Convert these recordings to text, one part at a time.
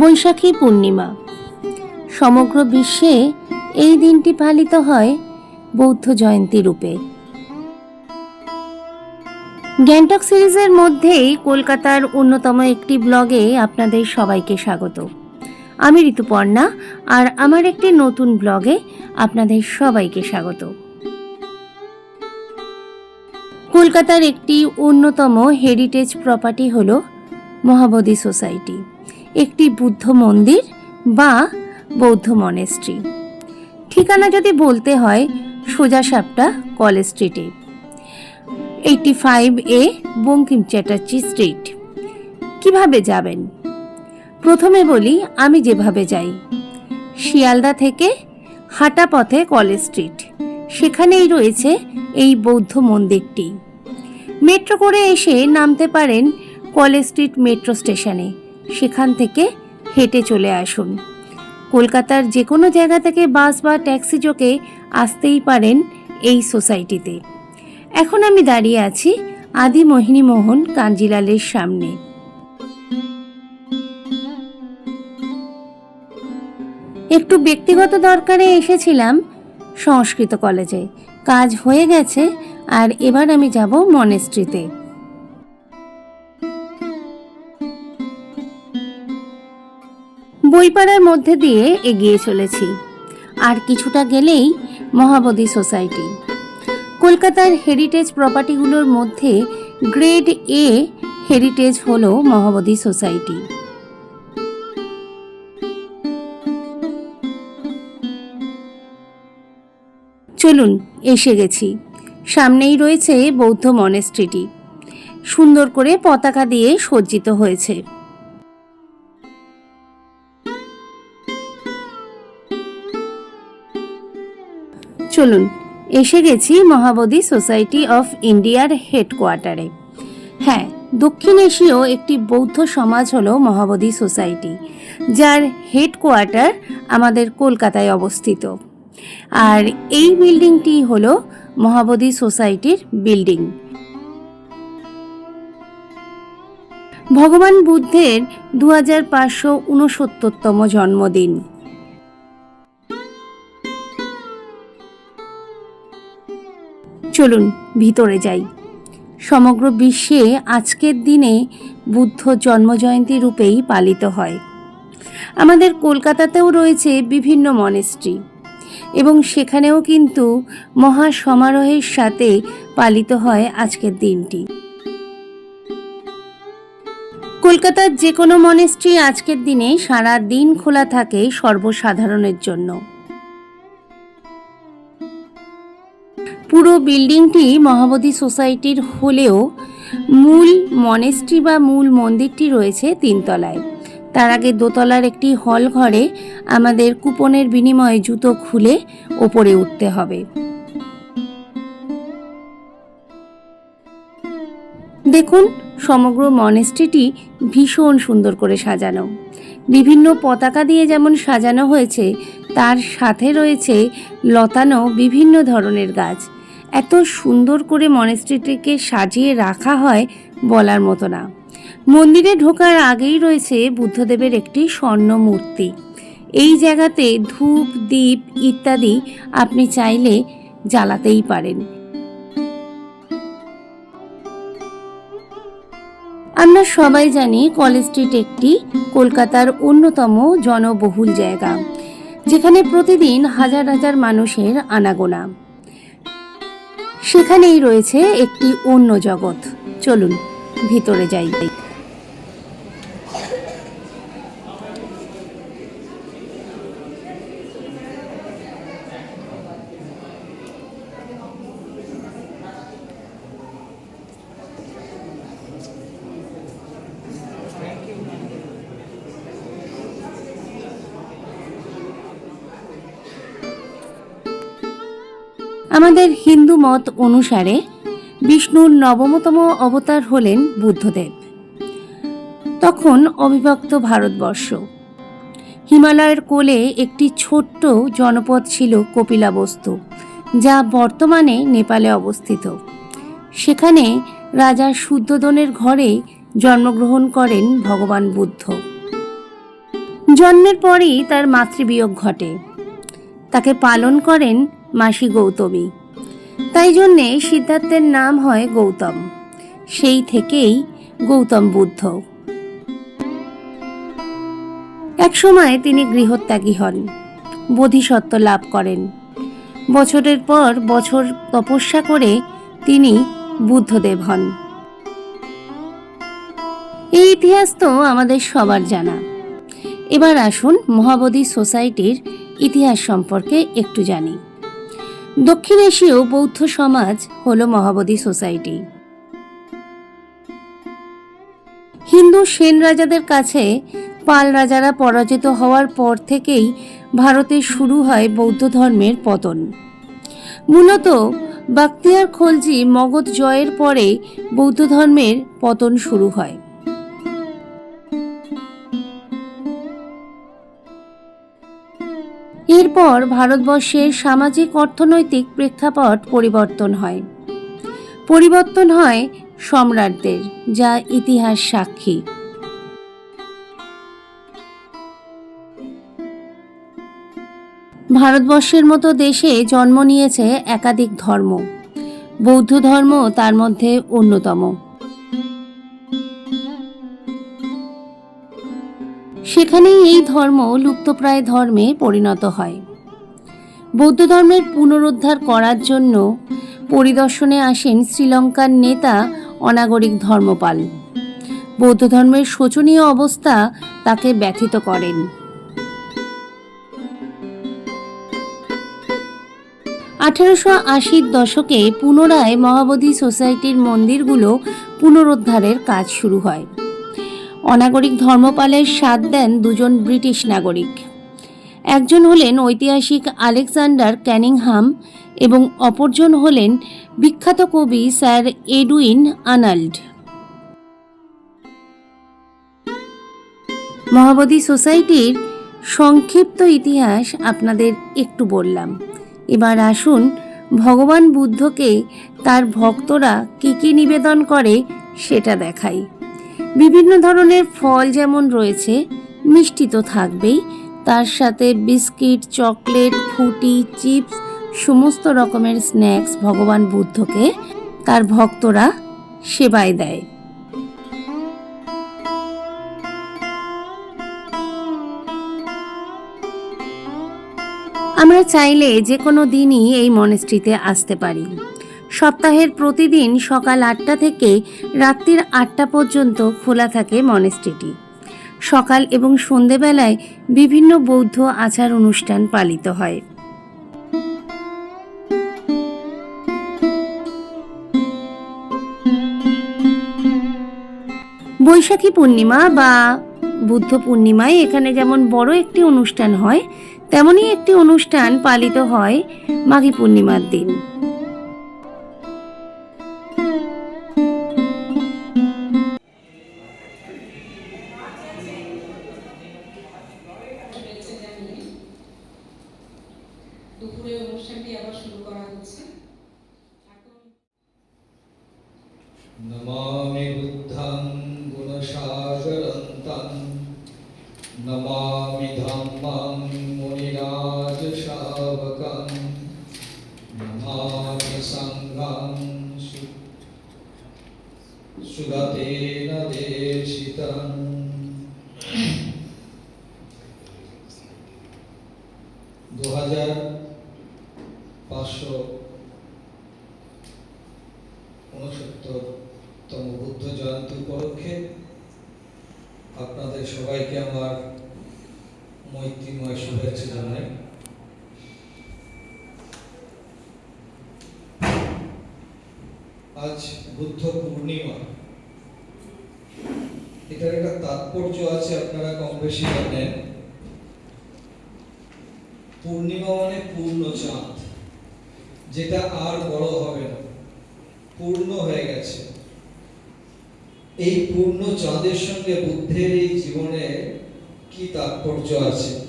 বৈশাখী পূর্ণিমা। সমগ্র বিশ্বে এই দিনটি পালিত হয় বৌদ্ধ জয়ন্তী রূপে। গ্যাংটক সিরিজের মধ্যেই কলকাতার অন্যতম একটি ব্লগে আপনাদের সবাইকে স্বাগত। আমি ঋতুপর্ণা আর আমার একটি নতুন ব্লগে আপনাদের সবাইকে স্বাগত। কলকাতার একটি অন্যতম হেরিটেজ প্রপার্টি হল মহাবোধি সোসাইটি। একটি বুদ্ধ মন্দির বা বৌদ্ধ মনেস্ট্রি। ঠিকানা যদি বলতে হয় সোজাসাপটা কলেজ স্ট্রিটে eighty five A Bankim Chatterjee street. কীভাবে যাবেন? প্রথমে বলি, আমি যেভাবে যাই। শিয়ালদা থেকে হাঁটা পথে কলেজ স্ট্রিট। সেখানেই রয়েছে এই বৌদ্ধ মন্দিরটি। মেট্রো করে এসে নামতে পারেন কলেজ স্ট্রিট মেট্রো স্টেশনে। সেখান থেকে হেঁটে চলে আসুন। কলকাতার যে কোনো জায়গা থেকে বাস বা ট্যাক্সি যোগে আসতেই পারেন এই সোসাইটিতে। এখন আমি দাঁড়িয়ে আছি আদি মোহিনী মোহন কাঞ্জিলালের সামনে। একটু ব্যক্তিগত দরকারে এসেছিলাম সংস্কৃত কলেজে। কাজ হয়ে গেছে আর এবার আমি যাব মনেস্ট্রিতে বইপাড়ার মধ্যে দিয়ে এগিয়ে চলেছি। আর কিছুটা গেলেই মহাবোধি সোসাইটি। কলকাতার হেরিটেজ প্রপার্টিগুলোর মধ্যে গ্রেড এ হেরিটেজ হল মহাবোধি সোসাইটি। চলুন, এসে গেছি। সামনেই রয়েছে বৌদ্ধ মনেস্ট্রিটি। সুন্দর করে পতাকা দিয়ে সজ্জিত হয়েছে। চলুন, এসে গেছি মহাবোধি সোসাইটি অফ ইন্ডিয়ার হেডকোয়ার্টারে। হ্যাঁ দক্ষিণ এশীয় একটি বৌদ্ধ সমাজ হল মহাবোধি সোসাইটি, যার হেডকোয়ার্টার আমাদের কলকাতায় অবস্থিত। আর এই বিল্ডিংটি হল মহাবোধি সোসাইটির বিল্ডিং। ভগবান বুদ্ধের দু হাজার পাঁচশো উনসত্তরতম জন্মদিন। চলুন ভিতরে যাই। সমগ্র বিশ্বে আজকের দিনে বুদ্ধ জন্মজয়ন্তী রূপেই পালিত হয়। আমাদের কলকাতাতেও রয়েছে বিভিন্ন মনেস্ট্রি এবং সেখানেও কিন্তু মহা সমারোহের সাথে পালিত হয় আজকের দিনটি। কলকাতার যে কোনো মনেস্ট্রি আজকের দিনে সারা দিন খোলা থাকে সর্বসাধারণের জন্য। পুরো বিল্ডিংটি মহাবোধি সোসাইটির হলেও মূল মনেস্ট্রি বা মূল মন্দিরটি রয়েছে তিনতলায়। তার আগে দোতলার একটি হল ঘরে আমাদের কুপনের বিনিময়ে জুতো খুলে ওপরে উঠতে হবে। দেখুন, সমগ্র মনেস্ট্রিটি ভীষণ সুন্দর করে সাজানো। বিভিন্ন পতাকা দিয়ে যেমন সাজানো হয়েছে, তার সাথে রয়েছে লতানো বিভিন্ন ধরনের গাছ। এত সুন্দর করে মনেস্ট্রিটিকে সাজিয়ে রাখা হয় বলার মতো না। মন্দিরে ঢোকার আগেই রয়েছে বুদ্ধদেবের একটি স্বর্ণ মূর্তি এই জায়গাতে ধূপ দ্বীপ ইত্যাদি আপনি চাইলে জ্বালাতেই পারেন। আমরা সবাই জানি কলেজ স্ট্রিট একটি কলকাতার অন্যতম জনবহুল জায়গা, যেখানে প্রতিদিন হাজার হাজার মানুষের আনাগোনা। সেখানেই রয়েছে একটি অন্য জগৎ। চলুন ভিতরে যাই। আমাদের হিন্দু মত অনুসারে বিষ্ণুর নবমতম অবতার হলেন বুদ্ধদেব। তখন অবিভক্ত ভারতবর্ষ। হিমালয়ের কোলে একটি ছোট্ট জনপদ ছিল কপিলাবস্তু, যা বর্তমানে নেপালে অবস্থিত। সেখানে রাজা শুদ্ধোদনের ঘরে জন্মগ্রহণ করেন ভগবান বুদ্ধ। জন্মের পরই তার মাতৃবিয়োগ ঘটে। তাকে পালন করেন মাসি গৌতমী। তাই জন্যে সিদ্ধার্থের নাম হয় গৌতম। সেই থেকেই গৌতম বুদ্ধ। একসময় তিনি গৃহত্যাগী হন। বোধিসত্ত্ব লাভ করেন। বছরের পর বছর তপস্যা করে তিনি বুদ্ধদেব হন। এই ইতিহাস তো আমাদের সবার জানা। এবার আসুন মহাবোধি সোসাইটির ইতিহাস সম্পর্কে একটু জানি। দক্ষিণ এশীয় বৌদ্ধ সমাজ হল মহাবোধি সোসাইটি। হিন্দু সেন রাজাদের কাছে পাল রাজারা পরাজিত হওয়ার পর থেকেই ভারতে শুরু হয় বৌদ্ধ ধর্মের পতন। মূলত বাক্তিয়ার খলজি মগধ জয়ের পরে বৌদ্ধ ধর্মের পতন শুরু হয়। এরপর ভারতবর্ষের সামাজিক অর্থনৈতিক প্রেক্ষাপট পরিবর্তন হয়। পরিবর্তন হয় সম্রাটদের, যা ইতিহাস সাক্ষী। ভারতবর্ষের মতো দেশে জন্ম নিয়েছে একাধিক ধর্ম। বৌদ্ধ ধর্ম তার মধ্যে অন্যতম। সেখানেই এই ধর্ম লুপ্তপ্রায় ধর্মে পরিণত হয়। বৌদ্ধ ধর্মের পুনরুদ্ধার করার জন্য পরিদর্শনে আসেন শ্রীলঙ্কার নেতা অনাগরিক ধর্মপাল। বৌদ্ধ ধর্মের শোচনীয় অবস্থা তাকে ব্যথিত করেন। আঠেরোশো আশির দশকে পুনরায় মহাবোধি সোসাইটির মন্দিরগুলো পুনরুদ্ধারের কাজ শুরু হয়। অনাগরিক ধর্মপালের স্বাদ দেন দুজন ব্রিটিশ নাগরিক। একজন হলেন ঐতিহাসিক আলেকজান্ডার ক্যানিংহাম এবং অপরজন হলেন বিখ্যাত কবি স্যার এডুইন আনাল্ড। মহাবোধি সোসাইটির সংক্ষিপ্ত ইতিহাস আপনাদের একটু বললাম। এবার আসুন ভগবান বুদ্ধকে তার ভক্তরা কী কী নিবেদন করে সেটা দেখাই। বিভিন্ন ধরনের ফল যেমন রয়েছে, মিষ্টি তো থাকবেই। তার সাথে বিস্কিট, চকলেট, ফুটি, চিপস, সমস্ত রকমের স্ন্যাক্স ভগবান বুদ্ধকে, তার ভক্তরা সেবায় দেয়। আমরা চাইলে যে কোনো দিনই এই মনেস্ট্রিতে আসতে পারি। সপ্তাহের প্রতিদিন সকাল আটটা থেকে রাত্রির আটটা পর্যন্ত খোলা থাকে মনেস্ট্রিটি। সকাল এবং সন্ধেবেলায় বিভিন্ন বৌদ্ধ আচার অনুষ্ঠান পালিত হয়। বৈশাখী পূর্ণিমা বা বুদ্ধ পূর্ণিমায় এখানে যেমন বড় একটি অনুষ্ঠান হয়, তেমনই একটি অনুষ্ঠান পালিত হয় মাঘী পূর্ণিমার দিন। দুপুরে অনুষ্ঠানটি আবার শুরু করা হচ্ছে। নমামি বুদ্ধং গুণসাগরন্তং, নমামি ধাম্মং মুনিরাজ নমামি সংঘং সুগতেন দেশিতং। উনসত্তরতম বুদ্ধ জয়ন্তী উপলক্ষে আপনাদের সবাইকে আমার মৈত্রীময় শুভেচ্ছা জানাই। আজ বুদ্ধ পূর্ণিমা। এটার একটা তাৎপর্য আছে, আপনারা কম বেশি জানেন। পূর্ণিমা মানে পূর্ণ চাঁদ যেটা আর বড় হবে না। পূর্ণ হয়ে গেছে। এই পূর্ণ চাঁদের সঙ্গে বুদ্ধের এই জীবনে কি তাৎপর্য আছে?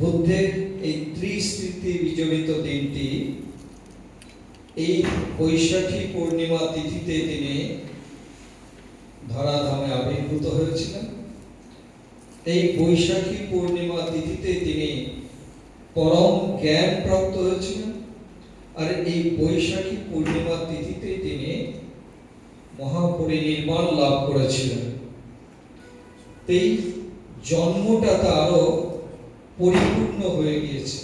বুদ্ধের এই ত্রিস্মৃতি বিজড়িত দিনটি এই বৈশাখী পূর্ণিমা তিথিতে তিনি ধরাধামে আবির্ভূত হয়েছিলেন। এই বৈশাখী পূর্ণিমা তিথিতে তিনি পরম জ্ঞান প্রাপ্ত হয়েছিলেন। আর এই বৈশাখী পূর্ণিমা তিথিতে তিনি মহাপরিনির্বাণ লাভ করেছিলেন। এই জন্মটা তারও পরিপূর্ণ হয়ে গিয়েছে।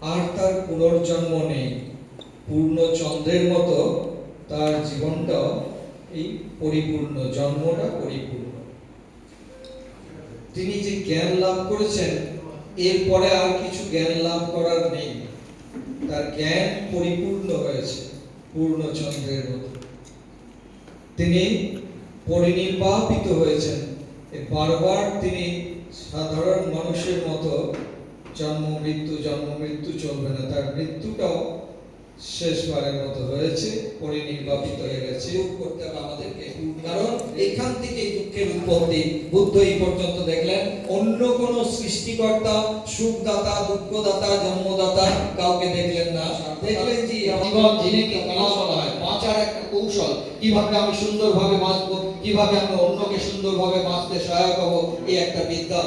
আর তার পুনর্জন্ম নেই। পূর্ণ চন্দ্রের মতো তার জীবনটাও এই পরিপূর্ণ, জন্মটা পরিপূর্ণ। তিনি যে জ্ঞান লাভ করেছেন এরপরে আর কিছু জ্ঞান লাভ করার নেই। তার জ্ঞান পরিপূর্ণ হয়েছে পূর্ণ চন্দ্রের মতো। তিনি পরিনির্বাপিত হয়েছেন। বারবার তিনি সাধারণ মানুষের মতো, জন্ম, মৃত্যু জন্ম, মৃত্যু চলবে না। তার মৃত্যুটাও শেষবারের মতো হয়েছে, পরিনির্বাপিত হয়ে গেছে। করতে হবে আমাদেরকে। কারণ এখান থেকে দুঃখের উৎপত্তি। বুদ্ধ এই পর্যন্ত দেখলেন, অন্য কোন সৃষ্টিকর্তা, সুখদাতা, দুঃখদাতা, জন্মদাতা কাউকে দেখলেন না। দেখলেন যে জীবন যিনিকে কলা বলা হয়, বাঁচার একটা কৌশল। কীভাবে আমি সুন্দরভাবে বাঁচবো, কীভাবে আমি অন্যকে সুন্দরভাবে বাঁচতে সহায়ক হব, এই একটা বিদ্যা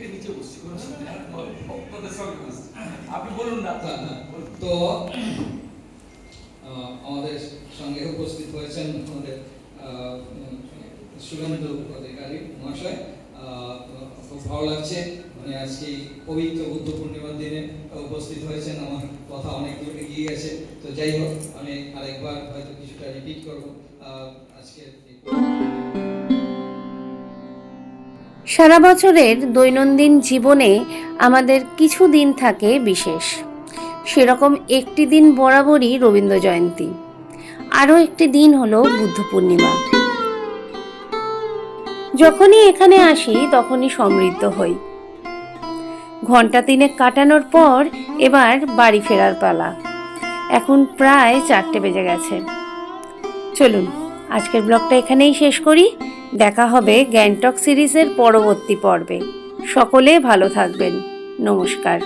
এই নিচে বসছি কোনো অসুবিধা নেই। আপনাদের সঙ্গে বসছি। আপনি বলুন। তো আমাদের সঙ্গে উপস্থিত হয়েছেন আমাদের অধিকারী মহাশয়। খুব ভালো লাগছে। মানে আজকে পবিত্র বুদ্ধ পূর্ণিমার দিনে উপস্থিত হয়েছেন। আমার কথা অনেক দূর এগিয়ে গেছে। তো যাই হোক, আমি আরেকবার হয়তো কিছুটা রিপিট করব। এই সারা বছরের দৈনন্দিন জীবনে আমাদের কিছু দিন থাকে বিশেষ। সেরকম একটি দিন বরাবরই রবীন্দ্র জয়ন্তী। আরও একটি দিন হলো বুদ্ধ পূর্ণিমা। যখনই এখানে আসি, তখনই সমৃদ্ধ হই। ঘণ্টা তিনেক কাটানোর পর এবার বাড়ি ফেরার পালা। এখন প্রায় চারটে বেজে গেছে। চলুন, আজকের ব্লগটা এখানেই শেষ করি। দেখা হবে গ্যাংটক সিরিজের পরবর্তী পর্বে। সকলে ভালো থাকবেন। নমস্কার।